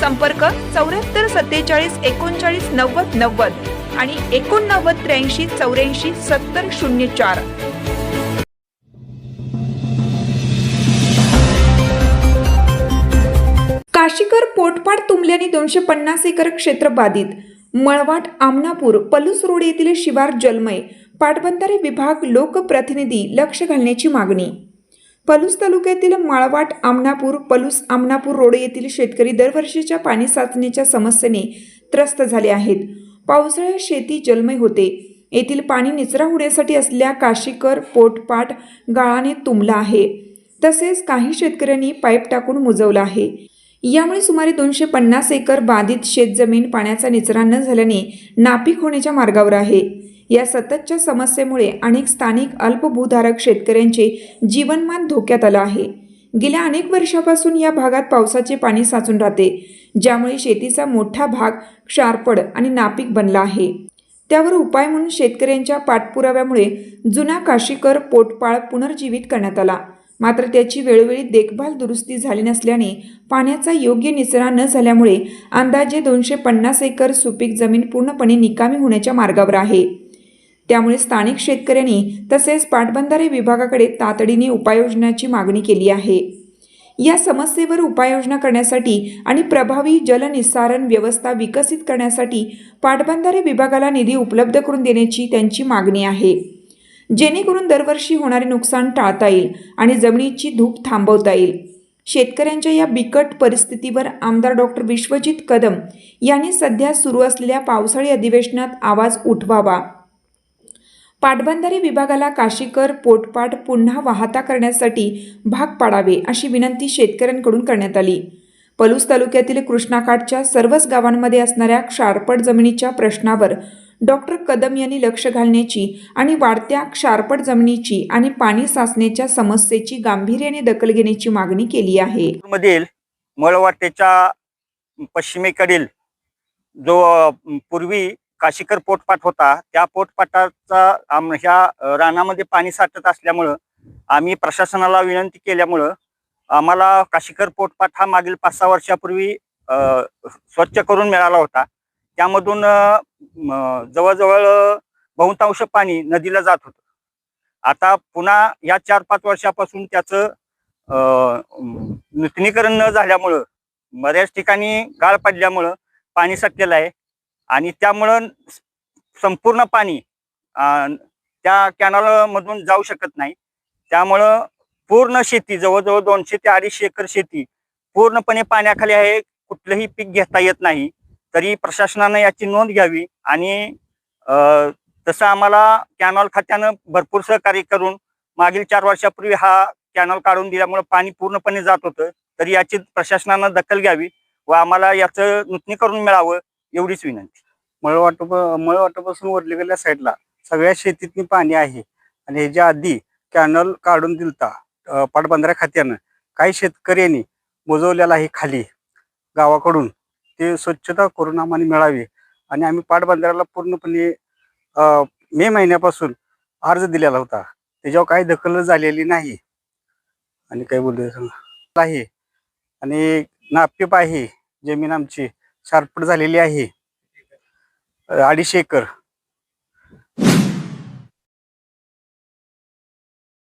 संपर्क चौऱ्याहत्तर सत्तेचाळीस एकोणचाळीस नव्वद नव्वद आणि एकोणनव्वद त्र्याऐंशी चौऱ्याऐंशी सत्तर शून्य चार. काशीकर पोटपाट तुंबल्याने दोनशे पन्नास एकर क्षेत्र बाधित. मळवाट आमनापूर पलूस रोड येथील शिवार जलमय. पाटबंधारे विभाग लोकप्रतिनिधी लक्ष घालण्याची मागणी. पलूस तालुक्यातील माळवाट आमनापूर पलूस आमनापूर रोड येथील शेतकरी दरवर्षीच्या पाणी साचण्याच्या समस्येने त्रस्त झाले आहेत. पावसाळ्यात शेती जलमय होते. येथील पाणी निचरा होण्यासाठी असलेल्या काशीकर पोटपाट गाळाने तुंबला आहे. तसेच काही शेतकऱ्यांनी पाईप टाकून मुजवला आहे. यामुळे सुमारे दोनशे पन्नास एकर बाधित शेतजमीन पाण्याचा निचरा न झाल्याने नापीक होण्याच्या मार्गावर आहे. या सततच्या समस्येमुळे अनेक स्थानिक अल्पभूधारक शेतकऱ्यांचे जीवनमान धोक्यात आलं आहे. गेल्या अनेक वर्षापासून या भागात पावसाचे पाणी साचून राहते ज्यामुळे शेतीचा मोठा भाग क्षारपड आणि नापीक बनला आहे. त्यावर उपाय म्हणून शेतकऱ्यांच्या पाठपुराव्यामुळे जुना काशीकर पोटपाळ पुनर्जीवित करण्यात आला. मात्र त्याची वेळोवेळी देखभाल दुरुस्ती झाली नसल्याने पाण्याचा योग्य निचरा न झाल्यामुळे अंदाजे दोनशे पन्नास एकर सुपीक जमीन पूर्णपणे निकामी होण्याच्या मार्गावर आहे. त्यामुळे स्थानिक शेतकऱ्यांनी तसेच पाटबंधारे विभागाकडे तातडीने उपाययोजनाची मागणी केली आहे. या समस्येवर उपाययोजना करण्यासाठी आणि प्रभावी जलनिस्सारण व्यवस्था विकसित करण्यासाठी पाटबंधारे विभागाला निधी उपलब्ध करून देण्याची त्यांची मागणी आहे. जेणेकरून दरवर्षी होणारे नुकसान टाळता येईल आणि जमिनीची धूप थांबवता येईल. शेतकऱ्यांच्या या बिकट परिस्थितीवर आमदार डॉक्टर विश्वजित कदम यांनी सध्या सुरू असलेल्या पावसाळी अधिवेशनात आवाज उठवावा. पाटबंधारे विभागाला काशीकर पोटपाट पुन्हा वाहता करण्यासाठी भाग पाडावे अशी विनंती शेतकऱ्यांकडून करण्यात आली. पलूस तालुक्यातील कृष्णाकाठच्या सर्वच गावांमध्ये असणाऱ्या क्षारपड जमिनीच्या प्रश्नावर डॉक्टर कदम यांनी लक्ष घालण्याची आणि वाढत्या क्षारपट जमिनीची आणि पाणी साचण्याच्या समस्येची गांभीर्याने दखल घेण्याची मागणी केली आहे. मधील मळवाटेच्या पश्चिमेकडील जो पूर्वी काशीकर पोटपाट होता त्या पोटपाटाचा आम- ह्या रानामध्ये पाणी साठत असल्यामुळं आम्ही प्रशासनाला विनंती केल्यामुळं आम्हाला काशीकर पोटपाट हा मागील पाच सहा वर्षापूर्वी स्वच्छ करून मिळाला होता. त्यामधून जवळजवळ बहुतांश पाणी नदीला जात होतं. आता पुन्हा या चार पाच वर्षापासून त्याचं नूतनीकरण न झाल्यामुळं बऱ्याच ठिकाणी गाळ पडल्यामुळं पाणी साठलेलं आहे. आणि त्यामुळं संपूर्ण पाणी त्या कॅनॉलमधून जाऊ शकत नाही. त्यामुळं पूर्ण शेती जवळजवळ दोनशे ते अडीचशे एकर शेती पूर्णपणे पाण्याखाली आहे. कुठलंही पीक घेता येत नाही. तरी प्रशासनानं याची नोंद घ्यावी आणि तसं आम्हाला कॅनॉल खात्यानं भरपूर सहकार्य करून मागील चार वर्षापूर्वी हा कॅनॉल काढून दिल्यामुळे पाणी पूर्णपणे जात होतं तरी याची प्रशासनानं दखल घ्यावी व आम्हाला याचं नूतनीकरण मिळावं एवढीच विनंती. मळवाटप मळवाटापासून वरलीकडल्या साईडला सगळ्या शेतीतनी पाणी आहे आणि ह्याच्या आधी कॅनल काढून दिलता अं, पाटबंधाऱ्या खात्यानं. काही शेतकऱ्यांनी बुजवलेला आहे खाली गावाकडून. ते स्वच्छता करून आम्हाला मिळावी. आणि आम्ही पाटबंधाऱ्याला पूर्णपणे मे महिन्यापासून अर्ज दिलेला होता. त्याच्यावर काही दखल झालेली नाही. आणि काय बोलतोय सांगा. आहे. आणि नापीप आहे. जमीन आमची शार्पट झालेली आहे. अडीचशे एकर.